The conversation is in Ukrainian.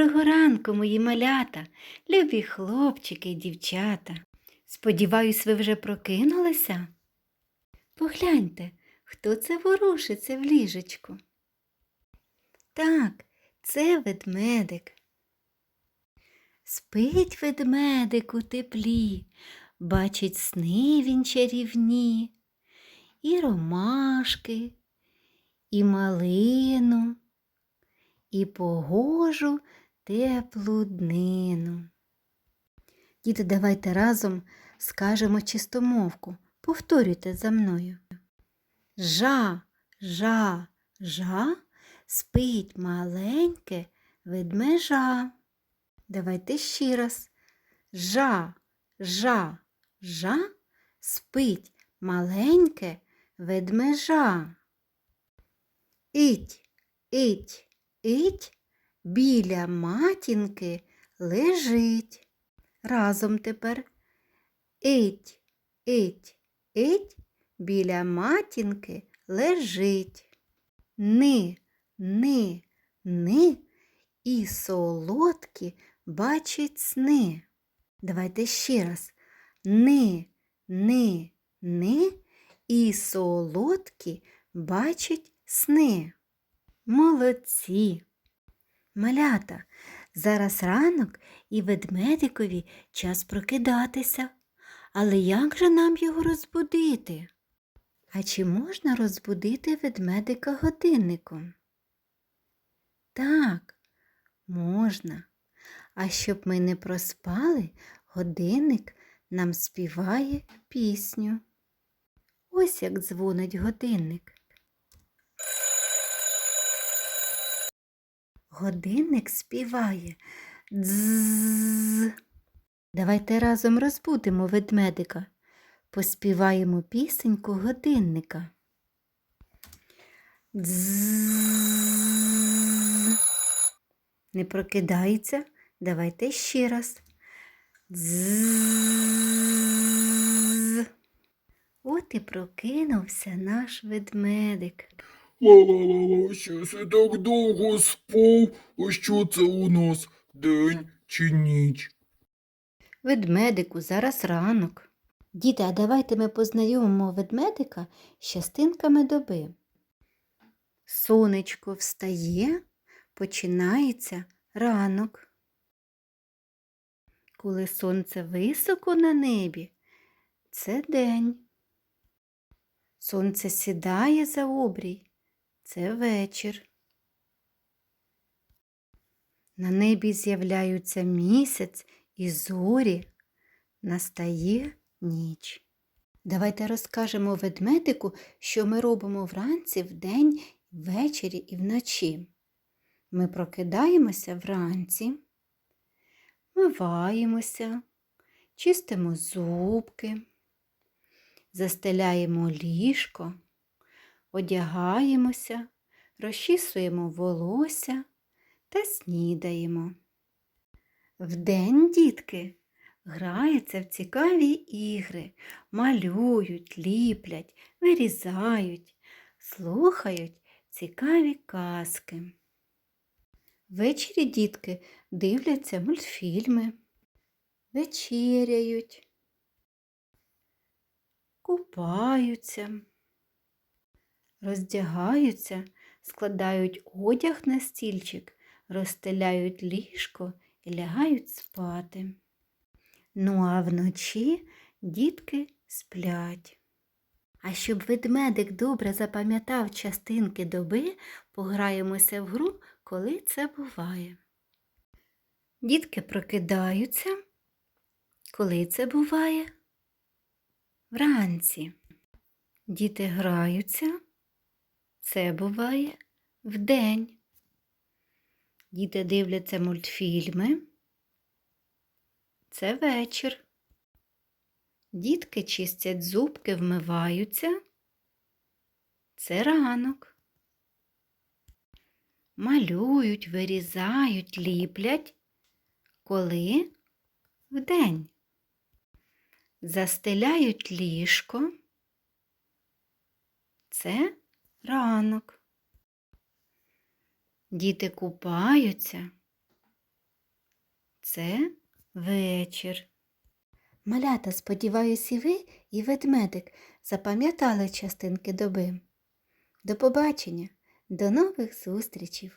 Доброго ранку, мої малята, любі хлопчики і дівчата. Сподіваюсь, ви вже прокинулися? Погляньте, хто це ворушиться в ліжечку. Так, це ведмедик. Спить ведмедик у теплі, бачить сни він чарівні, і ромашки, і малину, і погожу теплу днину. Діти, давайте разом скажемо чистомовку. Повторюйте за мною. Жа, жа, жа, спить маленьке ведмежа. Давайте ще раз. Жа, жа, жа, спить маленьке ведмежа. Іть, іть, іть, біля матінки лежить. Разом тепер. Іть, іть, іть, біля матінки лежить. Ни, ни, ни, і солодкі бачить сни. Давайте ще раз. Ни, ни, ни, і солодкі бачить сни. Молодці. Малята, зараз ранок і ведмедикові час прокидатися. Але як же нам його розбудити? А чи можна розбудити ведмедика годинником? Так, можна. А щоб ми не проспали, годинник нам співає пісню. Ось як дзвонить годинник. Годинник співає дзз. Давайте разом розбудимо ведмедика. Поспіваємо пісеньку годинника. Дзз. Не прокидається. Давайте ще раз. Дзз. От і прокинувся наш ведмедик. Щось я так довго спав. А що це у нас? День чи ніч? Ведмедику, зараз ранок. Діти, а давайте ми познайомимо ведмедика з частинками доби. Сонечко встає, починається ранок. Коли сонце високо на небі, це день. Сонце сідає за обрій, це вечір. На небі з'являються місяць і зорі, настає ніч. Давайте розкажемо ведмедику, що ми робимо вранці, вдень, ввечері і вночі. Ми прокидаємося вранці, миваємося, чистимо зубки, застеляємо ліжко, одягаємося, розчісуємо волосся та снідаємо. Вдень, дітки, граються в цікаві ігри, малюють, ліплять, вирізають, слухають цікаві казки. Ввечері дітки дивляться мультфільми, вечеряють, купаються, роздягаються, складають одяг на стільчик, розстеляють ліжко і лягають спати. Ну а вночі дітки сплять. А щоб ведмедик добре запам'ятав частинки доби, пограємося в гру, коли це буває. Дітки прокидаються. Коли це буває? Вранці. Діти граються. Це буває вдень. Діти дивляться мультфільми. Це вечір. Дітки чистять зубки, вмиваються. Це ранок. Малюють, вирізають, ліплять. Коли? Вдень. Застеляють ліжко. Це ранок. Діти купаються. Це вечір. Малята, сподіваюся, і ви і ведмедик запам'ятали частинки доби. До побачення, до нових зустрічей!